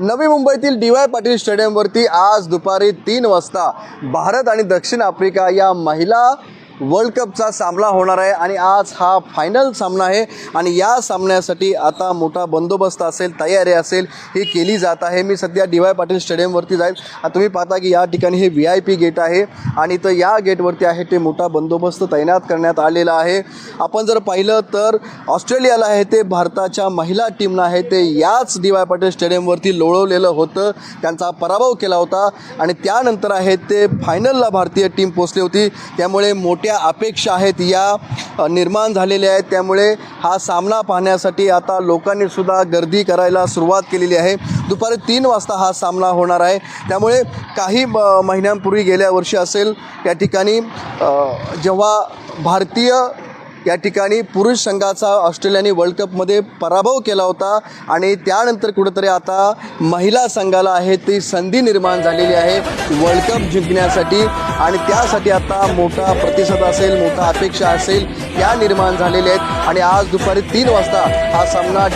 नवी मुंबईतील D Y Patil स्टेडियमवरती आज दुपारी तीन वाजता भारत आणि दक्षिण आफ्रिका या महिला वर्ल्ड कपचा सामना होणार आहे आणि आज हा फायनल सामना आहे. आणि या सामन्यासाठी आता मोठा बंदोबस्त असेल तयारी असेल ही केली जात आहे. मी सध्या डी वाय पाटील स्टेडियमवरती जाईल. तुम्ही पाहता की या ठिकाणी हे व्ही आय पी गेट आहे. आणि तर या गेटवरती आहे ते मोठा बंदोबस्त तैनात करण्यात आलेला आहे. आपण जर पाहिलं तर ऑस्ट्रेलियाला आहे ते भारताच्या महिला टीमनं आहे ते याच डी वाय पाटील स्टेडियमवरती लोळवलेलं होतं. त्यांचा पराभव केला होता. आणि त्यानंतर आहे ते फायनलला भारतीय टीम पोचली होती. त्यामुळे मोठ्या अपेक्षा आहेत या निर्माण झालेल्या आहेत. त्यामुळे हा सामना पाहण्यासाठी आता लोकांनी सुद्धा गर्दी करायला सुरुवात केलेली आहे. दुपारी तीन वाजता हा सामना होणार आहे. त्यामुळे काही महिन्यांपूर्वी गेल्या वर्षी असेल या ठिकाणी जेव्हा भारतीय या ठिकाणी पुरुष संघाचा ऑस्ट्रेलियाने वर्ल्ड कपमध्ये पराभव केला होता आणि त्यानंतर कुठंतरी आता महिला संघाला आहे ती संधी निर्माण झालेली आहे. वर्ल्ड कप जिंकण्यासाठी आणि त्यासाठी आता मोठा प्रतिसाद असेल मोठा अपेक्षा असेल त्या निर्माण झालेल्या आहेत. आणि आज दुपारी तीन वाजता हा सामना